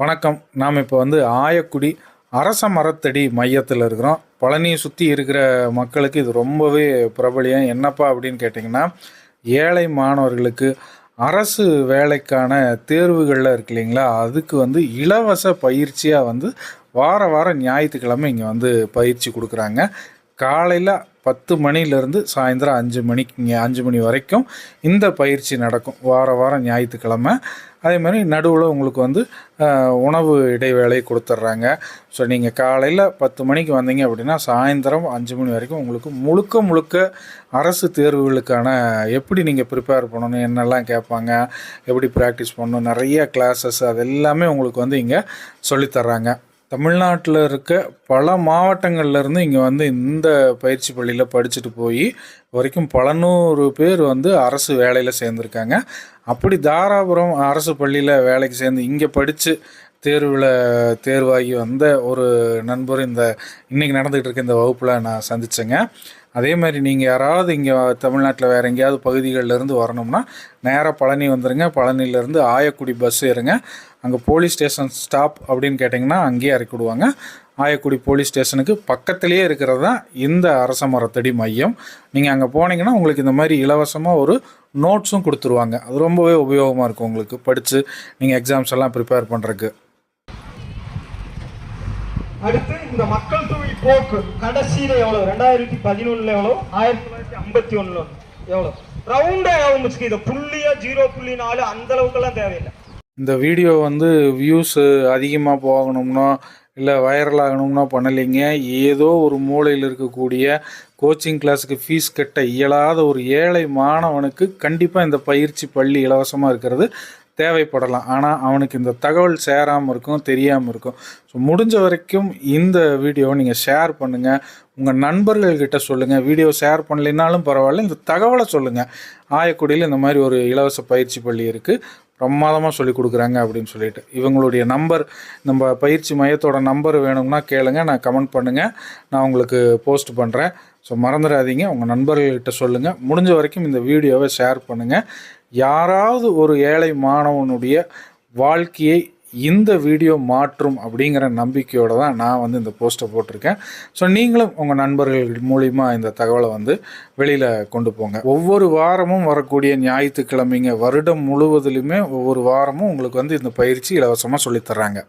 வணக்கம். நாம் இப்போ வந்து ஆயக்குடி அரச மரத்தடி மையத்தில் இருக்கிறோம். பழனியை சுற்றி இருக்கிற மக்களுக்கு இது ரொம்பவே பிரபலியம். என்னப்பா அப்படின்னு கேட்டிங்கன்னா ஏழை மாணவர்களுக்கு அரசு வேலைக்கான தேர்வுகளில் இருக்கு இல்லைங்களா? அதுக்கு வந்து இலவச பயிற்சியாக வந்து வார வாரம் ஞாயிற்றுக்கிழமை இங்கே வந்து பயிற்சி கொடுக்குறாங்க. காலையில் பத்து மணிலேருந்து சாயந்தரம் அஞ்சு மணிக்கு இங்கே அஞ்சு மணி வரைக்கும் இந்த பயிற்சி நடக்கும். வார வாரம் ஞாயிற்றுக்கிழமை. அதே மாதிரி நடுவில் உங்களுக்கு வந்து உணவு இடைவேளை கொடுத்துட்றாங்க ஸோ நீங்கள் காலையில் பத்து மணிக்கு வந்தீங்க அப்படின்னா சாயந்தரம் அஞ்சு மணி வரைக்கும் உங்களுக்கு முழுக்க முழுக்க அரசு தேர்வுகளுக்கான எப்படி நீங்கள் ப்ரிப்பேர் பண்ணணும் என்னெல்லாம் கேட்பாங்க எப்படி ப்ராக்டிஸ் பண்ணணும் நிறைய கிளாஸஸ் அது எல்லாமே உங்களுக்கு வந்து இங்கே சொல்லித்தர்றாங்க தமிழ்நாட்டில் இருக்க பல மாவட்டங்கள்லேருந்து இங்கே வந்து இந்த பயிற்சி பள்ளியில் படிச்சுட்டு போய் வரைக்கும் பல நூறு பேர் வந்து அரசு வேலையில் சேர்ந்துருக்காங்க. அப்படி தாராபுரம் அரசு பள்ளியில் வேலைக்கு சேர்ந்து இங்கே படித்து தேர்வில் தேர்வாகி வந்த ஒரு நண்பர் இந்த இன்றைக்கி நடந்துகிட்டு இருக்க இந்த வகுப்பில் நான் சந்தித்தேங்க அதே மாதிரி நீங்கள் யாராவது இங்கே தமிழ்நாட்டில் வேறு எங்கேயாவது பகுதிகளிலேருந்து வரணும்னா நேராக பழனி வந்துடுங்க பழனியிலேருந்து ஆயக்குடி பஸ் ஏறுங்க. அங்கே போலீஸ் ஸ்டேஷன் ஸ்டாப் அப்படின்னு கேட்டிங்கன்னா அங்கேயே இறக்கி விடுவாங்க. ஆயக்குடி போலீஸ் ஸ்டேஷனுக்கு பக்கத்துலேயே இருக்கிறது தான் இந்த அரச மரத்தடி மையம். நீங்கள் அங்கே போனீங்கன்னா உங்களுக்கு இந்த மாதிரி இலவசமாக ஒரு நோட்ஸும் கொடுத்துருவாங்க. அது ரொம்பவே உபயோகமாக இருக்கும் உங்களுக்கு. படித்து நீங்கள் எக்ஸாம்ஸ் எல்லாம் ப்ரிப்பேர் பண்ணுறதுக்கு அடுத்து இந்த மக்கள் தொகை போக்கு கடைசியில எவ்வளவு? ரெண்டாயிரத்தி பதினொன்னுல எவ்வளவு? ஆயிரத்தி தொள்ளாயிரத்தி ஐம்பத்தி ஒண்ணுல எவ்வளவு? ரவுண்டா ஆகும் இதை புள்ளியா ஜீரோ புள்ளி நாலு அந்த அளவுக்கெல்லாம் தேவையில்லை. இந்த வீடியோ வந்து வியூஸு அதிகமாக போகணும்னா இல்லை வைரல் ஆகணும்னா பண்ணலைங்க. ஏதோ ஒரு மூலையில் இருக்கக்கூடிய கோச்சிங் கிளாஸுக்கு ஃபீஸ் கட்ட இயலாத ஒரு ஏழை மாணவனுக்கு கண்டிப்பாக இந்த பயிற்சி பள்ளி இலவசமாக இருக்கிறது. தேவைப்படலாம். ஆனால் அவனுக்கு இந்த தகவல் சேராமல் இருக்கும் தெரியாமல் இருக்கும். ஸோ முடிஞ்ச வரைக்கும் இந்த வீடியோவை நீங்கள் ஷேர் பண்ணுங்கள் உங்கள் நண்பர்கள்கிட்ட சொல்லுங்கள் வீடியோ ஷேர் பண்ணலைனாலும் பரவாயில்ல. இந்த தகவலை சொல்லுங்கள் ஆயக்குடியில் இந்த மாதிரி ஒரு இலவச பயிற்சி பள்ளி இருக்குது பிரமாதமாக சொல்லி கொடுக்குறாங்க அப்படின்னு சொல்லிட்டு. இவங்களுடைய நம்பர் நம்ம பயிற்சி மையத்தோட நம்பர் வேணும்னா கேளுங்க. நான் கமெண்ட் பண்ணுங்கள் நான் உங்களுக்கு போஸ்ட் பண்ணுறேன் ஸோ மறந்துடாதீங்க. உங்கள் நண்பர்கள்கிட்ட சொல்லுங்கள் முடிஞ்ச வரைக்கும் இந்த வீடியோவை ஷேர் பண்ணுங்கள் யாராவது ஒரு ஏழை மாணவனுடைய வாழ்க்கையை இந்த வீடியோ மாற்றும் அப்படிங்கிற நம்பிக்கையோடு தான் நான் வந்து இந்த போஸ்ட்டை போட்டிருக்கேன். ஸோ நீங்களும் உங்கள் நண்பர்கள் மூலிமா இந்த தகவலை வந்து வெளியில் கொண்டு போங்க. ஒவ்வொரு வாரமும் வரக்கூடிய ஞாயிற்றுக்கிழமைங்க வருடம் முழுவதிலுமே ஒவ்வொரு வாரமும் உங்களுக்கு வந்து இந்த பயிற்சி இலவசமாக சொல்லித்தர்றாங்க